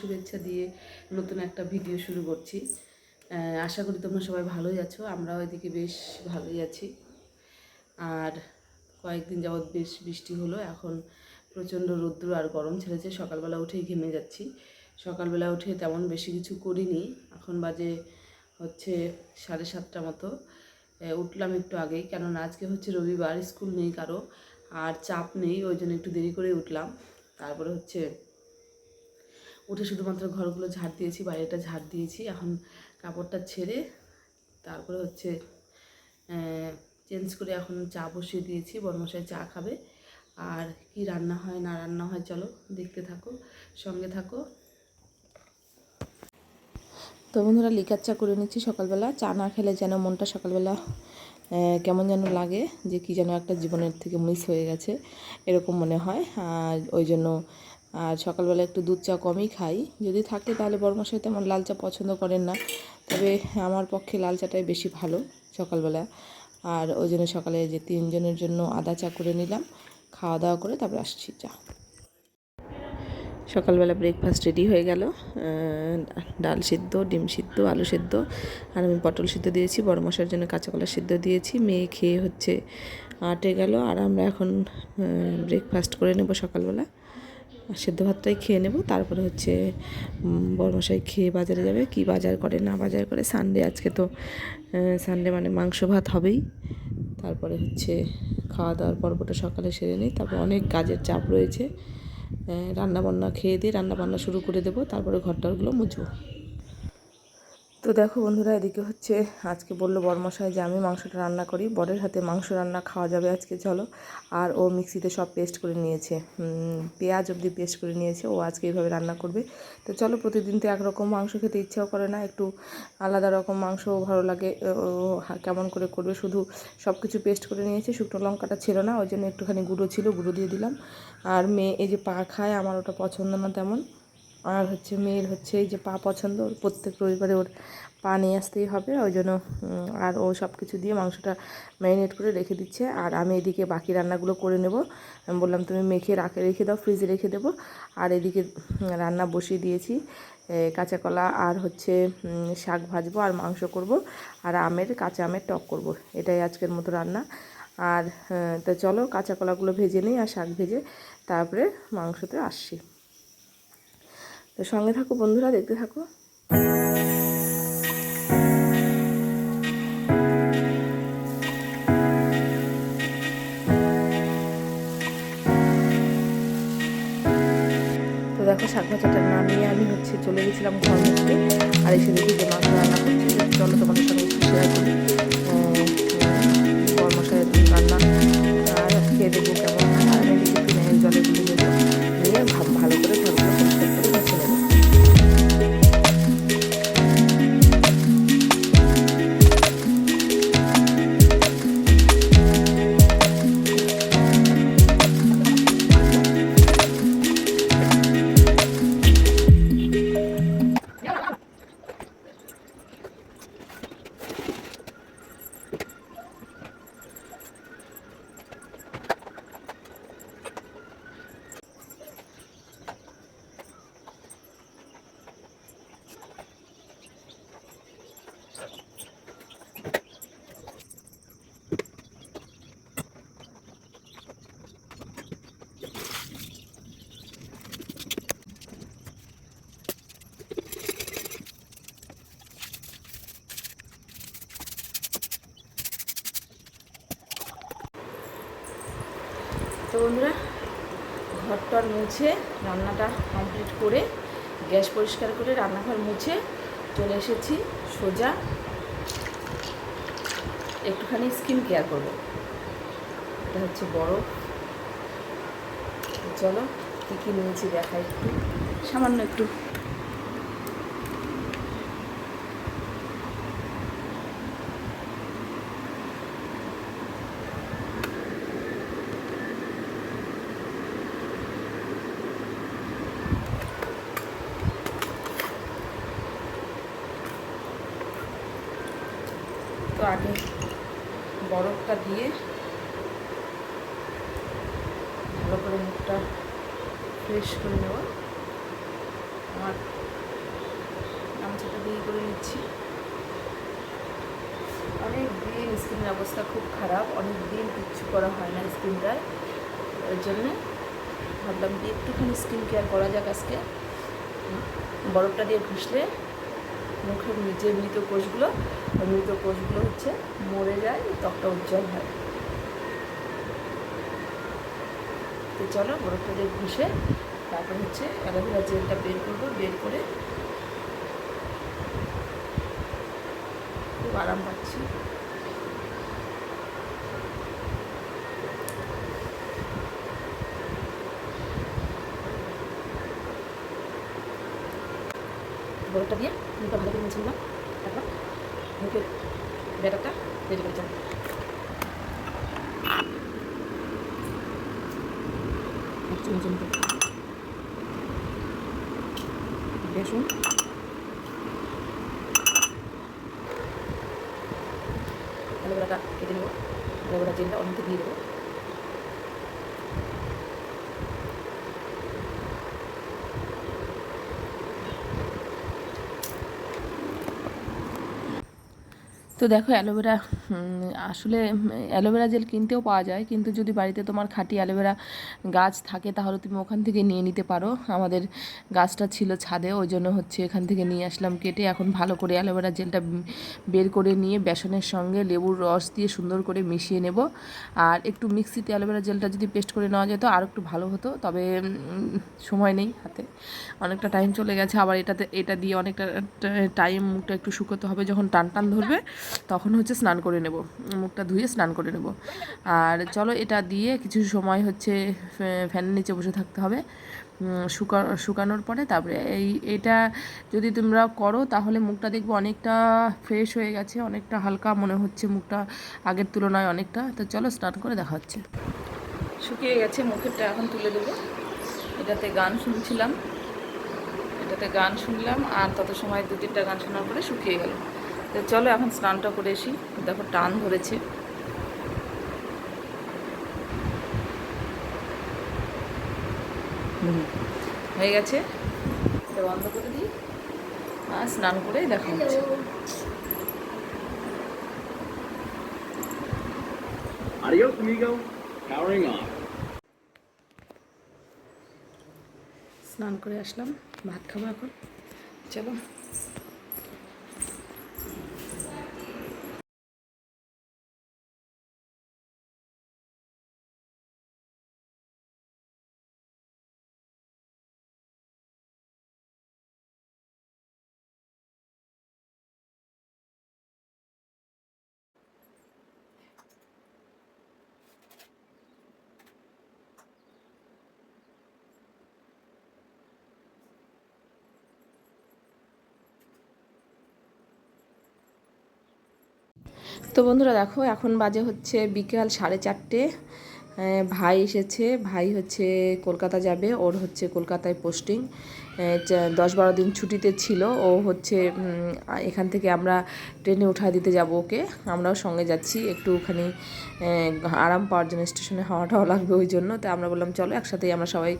শুভেচ্ছা দিয়ে নতুন একটা ভিডিও শুরু করছি। আশা করি তোমরা সবাই ভালোই আছো, আমরাও এদিকে বেশ ভালোই আছি। আর কয়েকদিন যাবৎ বেশ বৃষ্টি হলো, এখন প্রচণ্ড রৌদ্র আর গরম ছেড়েছে, সকালবেলা উঠেই ঘেমে যাচ্ছি। সকালবেলা উঠে তেমন বেশি কিছু করিনি, এখন বাজে হচ্ছে সাড়ে সাতটা মতো। উঠলাম একটু আগেই, কেননা আজকে হচ্ছে রবিবার, স্কুল নেই কারও, আর চাপ নেই, ওই জন্য একটু দেরি করে উঠলাম। তারপরে হচ্ছে উঠে শুধুমাত্র ঘরগুলো ঝাড় দিয়েছি বাইরেটা ঝাড় দিয়েছি। এখন কাপড়টা ছেড়ে তারপরে হচ্ছে চেঞ্জ করে এখন চা বসিয়ে দিয়েছি বড়মশাই চা খাবে। আর কি রান্না হয়, না রান্না হয়, চলো দেখতে থাকো, সঙ্গে থাকো। তো বন্ধুরা, লিকার চা করে নিচ্ছি সকালবেলা। চা না খেলে যেন মনটা সকালবেলা কেমন যেন লাগে, যে কি যেন একটা জীবনের থেকে মিস হয়ে গেছে, এরকম মনে হয়। আর ওই জন্য আর সকালবেলা একটু দুধ চা কমই খাই। যদি থাকে তাহলে বড়মশাই তেমন লাল চা পছন্দ করেন না। তবে আমার পক্ষে লাল চাটাই বেশি ভালো সকালবেলা। আর ওই জন্য সকালে যে তিনজনের জন্য আদা চা করে নিলাম, খাওয়া দাওয়া করে তারপর আসছি চা। সকালবেলা ব্রেকফাস্ট রেডি হয়ে গেল। ডাল সিদ্ধ, ডিম সিদ্ধ, আলু সিদ্ধ। আর আমি পটল সিদ্ধ দিয়েছি, বড় মশার জন্য কাঁচা কলা সিদ্ধ দিয়েছি। মেয়ে খেয়ে হচ্ছে আটে গেল। আর আমরা এখন ব্রেকফাস্ট করে নেব সকালবেলা। সেদ্ধ ভাতটাই খেয়ে নেব। তারপরে হচ্ছে বড়মশাই খেয়ে বাজারে যাবে, কি বাজার করে, না বাজার করে। সানডে আজকে তো সানডে মানে মাংস ভাত হবেই। তারপরে হচ্ছে খাওয়া দাওয়ার পর্বটা সকালে সেরে নিই। তারপর অনেক কাজের চাপ রয়েছে। রান্না বান্না খেয়ে দিয়ে রান্না বান্না শুরু করে দেবো। তারপরে ঘরটারগুলো মুছবো। তো দেখো বন্ধুরা, এদিকে হচ্ছে আজকে বলল বরমশাই যে আমি মাংসটা রান্না করি, বরের হাতে মাংস রান্না খাওয়া যাবে আজকে, চলো। আর ও মিক্সিতে সব পেস্ট করে নিয়েছে। পেঁয়াজ অবধি পেস্ট করে নিয়েছে, ও আজকে এইভাবে রান্না করবে। তো চলো, প্রতিদিন তো একরকম মাংস খেতে ইচ্ছাও করে না, একটু আলাদা রকম মাংস ভালো লাগে কেমন করে করবে, শুধু সব কিছু পেস্ট করে নিয়েছে, শুকনো লঙ্কাটা ছিল না, ওই জন্য একটুখানি গুঁড়ো ছিল, গুঁড়ো দিয়ে দিলাম। আর মেয়ে এই যে পা খায়, আমার ওটা পছন্দ না তেমন। আর হচ্ছে মেয়ের হচ্ছে এই যে পা পছন্দ ওর প্রত্যেক রবিবারে ওর পা নিয়ে আসতেই হবে, ওই জন্য আর ও সব কিছু দিয়ে মাংসটা ম্যারিনেট করে রেখে দিচ্ছে। আর আমি এদিকে বাকি রান্নাগুলো করে নেব। আমি বললাম, তুমি মেখে রাখে, রেখে দাও, ফ্রিজে রেখে দেবো। আর এদিকে রান্না বসিয়ে দিয়েছি। কাঁচা কলা আর হচ্ছে শাক ভাজবো আর মাংস করব। আর আমের, কাঁচা আমের টক করব। এটাই আজকের মতো রান্না। আর তো চলো কাঁচা কলাগুলো ভেজে নিই আর শাক ভেজে তারপরে মাংসতে আসছি। তো সঙ্গে থাকো, বন্ধুরা, দেখতে থাকো। তো দেখো, শাক ভাজাটা নামিয়ে আমি হচ্ছে চলে গেছিলাম ঘর মধ্যে আর এসে দেখি যে মাংস রান্না করছি। চলো তোমাদের সঙ্গে শেয়ার করি। ঘরটার মুছে রান্নাটা কমপ্লিট করে গ্যাস পরিষ্কার করে রান্নাঘর মুছে চলে এসেছি সোজা একটুখানি স্কিন কেয়ার করব। এটা হচ্ছে বড়। চলো কী কী নিয়েছি দেখা একটু। সামান্য একটু। আগে বরফটা দিয়ে ভালো করে মুখটা ফ্রেশ করে নেওয়া আমার গামছাটা দিয়ে করে নিচ্ছি। অনেক দিন স্কিনের অবস্থা খুব খারাপ অনেক দিন কিচ্ছু করা হয় না স্কিনটায় ওই জন্যে ভাবলাম যে একটুখানি স্কিন কেয়ার করা যাক আজকে। বরফটা দিয়ে ঘষলে মুখের যে মৃত কোষগুলো মৃত কোষগুলো হচ্ছে মরে যায়, ত্বকটা উজ্জ্বল হয়। তো চলো বরফটা দিয়ে ঘষে তারপর হচ্ছে অ্যালোভেরা জেলটা বের করব, বের করে খুব আরাম পাচ্ছি বরফটা দিয়ে মুখটা ভালো করে মুছে নিলাম তারপর মুখের ব্যাটারটা রেডি করে যাব চামচ মতো বেসন। অ্যালোভেরাটা কেটে নেব। অ্যালোভেরা জেলটা অনেকটা দিয়ে দেবো। তো দেখো অ্যালোভেরা আসলে অ্যালোভেরা জেল কিনতেও পাওয়া যায়, কিন্তু যদি বাড়িতে তোমার খাঁটি অ্যালোভেরা গাছ থাকে, তাহলে তুমি ওখান থেকে নিয়ে নিতে পারো। আমাদের গাছটা ছিল ছাদে, ওই জন্য হচ্ছে এখান থেকে নিয়ে আসলাম কেটে। এখন ভালো করে অ্যালোভেরা জেলটা বের করে নিয়ে বেসনের সঙ্গে লেবুর রস দিয়ে সুন্দর করে মিশিয়ে নেব। আর একটু মিক্সিতে অ্যালোভেরা জেলটা যদি পেস্ট করে নেওয়া যেত, আর একটু ভালো হতো, তবে সময় নেই হাতে। অনেকটা টাইম চলে গেছে, আবার এটাতে, এটা দিয়ে অনেকটা টাইম মুখটা একটু শুকোতে হবে, যখন টান টান ধরবে তখন হচ্ছে স্নান করে নেব। মুখটা ধুয়ে স্নান করে নেব। আর চলো এটা দিয়ে কিছু সময় হচ্ছে ফ্যানের নিচে বসে থাকতে হবে। শুকা, শুকানোর পরে তারপরে এই, এটা যদি তোমরা করো তাহলে মুখটা দেখব অনেকটা ফ্রেশ হয়ে গেছে, অনেকটা হালকা মনে হচ্ছে মুখটা আগের তুলনায় অনেকটা। তো চলো স্নান করে দেখা হচ্ছে। শুকিয়ে গেছে মুখেরটা, এখন তুলে দেবো। এটাতে গান শুনছিলাম। এটাতে গান শুনলাম আর তত সময় দু তিনটা গান শোনার পরে শুকিয়ে গেল। তো চলো এখন স্নানটা করে আসি। দেখো টান ধরেছে। হয়ে গেছে। এটা বন্ধ করে দিই আর স্নান করেই দেখা হচ্ছে Adios, amigo. Powering on. স্নান করে আসলাম। ভাত খাব এখন। চলো। তো বন্ধুরা দেখো এখন বাজে হচ্ছে বিকেল সাড়ে চারটে। ভাই এসেছে। ভাই হচ্ছে কলকাতা যাবে, ওর হচ্ছে কলকাতায় পোস্টিং দশ বারো দিন ছুটিতে ছিল। ও হচ্ছে এখান থেকে আমরা ট্রেনে উঠা দিতে যাব ওকে। আমরাও সঙ্গে যাচ্ছি। একটুখানি আরাম পাওয়ার জন্য স্টেশনে হাওয়া টাওয়া লাগবে ওই জন্য। তো আমরা বললাম, চলো একসাথেই আমরা সবাই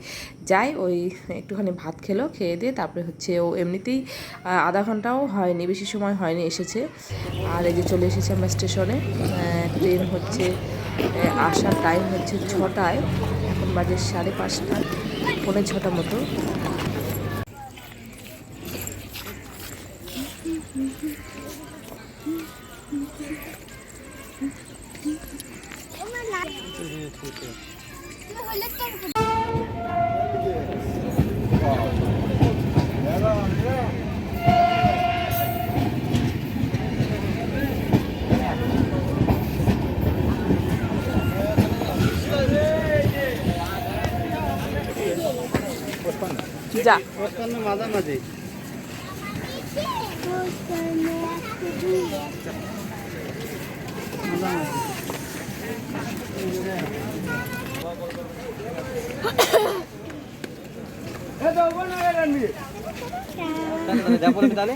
যাই। ওই একটুখানি ভাত খেলো, খেয়ে দিয়ে তারপরে হচ্ছে ও এমনিতেই আধা ঘন্টাও হয়নি, বেশি সময় হয়নি এসেছে। আর এই যে চলে এসেছে আমরা স্টেশনে। ট্রেন হচ্ছে আসার টাইম হচ্ছে ছটায়। এখন বাজে সাড়ে পাঁচটা পনেরো ছটা মতো। যা। মাঝামাঝি। তাহলে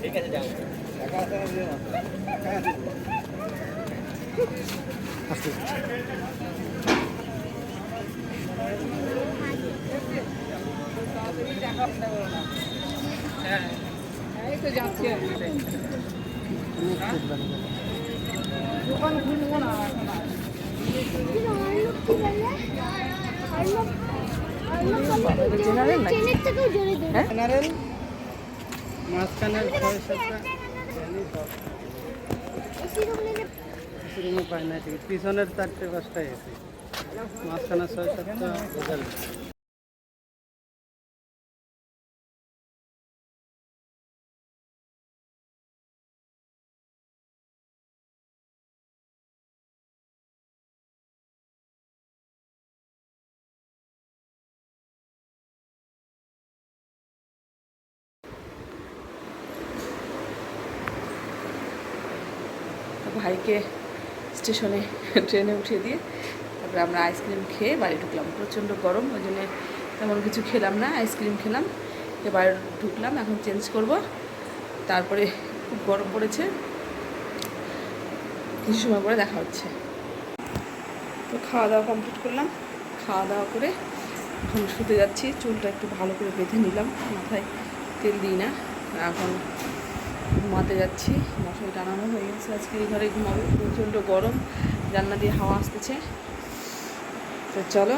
ঠিক আছে যাও ট্রেনের থেকেও জোরে দৌড়ে হ্যাঁ জেনারেল মাঝখানের ছয় সাতটা এসি রুম নিলে রুমে পায় না পিছনের চারটে পাঁচটা এসি। মাঝখানের ছয় সাতটা ভাইকে স্টেশনে ট্রেনে উঠিয়ে দিয়ে তারপরে আমরা আইসক্রিম খেয়ে বাড়ি ঢুকলাম। প্রচণ্ড গরম, ওই জন্য তেমন কিছু খেলাম না, আইসক্রিম খেলাম। এবার ঢুকলাম, এখন চেঞ্জ করব। তারপরে খুব গরম পড়েছে, কিছু সময় পরে দেখা হচ্ছে। তো খাওয়া দাওয়া কমপ্লিট করলাম। খাওয়া দাওয়া করে এখন শুতে যাচ্ছি, চুলটা একটু ভালো করে বেঁধে নিলাম, মাথায় তেল দিই না এখন ঘুমাতে যাচ্ছি, মশারি টানানো হয়ে গেছে, আজকে এই ঘরে ঘুমাবো, প্রচণ্ড গরম, জানলা দিয়ে হাওয়া আসতেছে। তো চলো,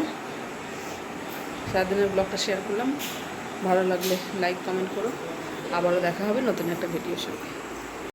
সারাদিনের ব্লগটা শেয়ার করলাম। ভালো লাগলে লাইক কমেন্ট করো। আবারও দেখা হবে নতুন একটা ভিডিওর সঙ্গে।